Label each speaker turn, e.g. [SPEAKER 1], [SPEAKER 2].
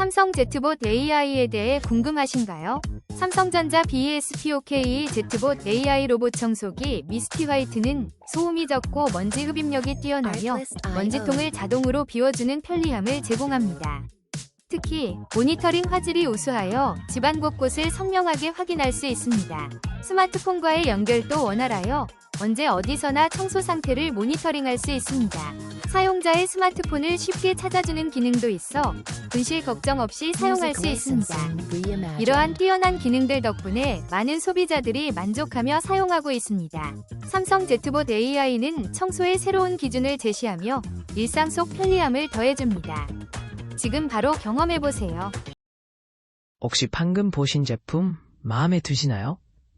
[SPEAKER 1] 삼성 Z봇 AI에 대해 궁금하신가요? 삼성전자 BSPOK Z봇 AI 로봇 청소기 미스티 화이트는 소음이 적고 먼지 흡입력이 뛰어나며 먼지통을 자동으로 비워주는 편리함을 제공합니다. 특히 모니터링 화질이 우수하여 집안 곳곳을 선명하게 확인할 수 있습니다. 스마트폰과의 연결도 원활하여 언제 어디서나 청소 상태를 모니터링할 수 있습니다. 사용자의 스마트폰을 쉽게 찾아주는 기능도 있어 분실 걱정 없이 사용할 수 있습니다. 이러한 뛰어난 기능들 덕분에 많은 소비자들이 만족하며 사용하고 있습니다. 삼성 Z봇 AI는 청소의 새로운 기준을 제시하며 일상 속 편리함을 더해줍니다. 지금 바로 경험해보세요.
[SPEAKER 2] 혹시 방금 보신 제품 마음에 드시나요?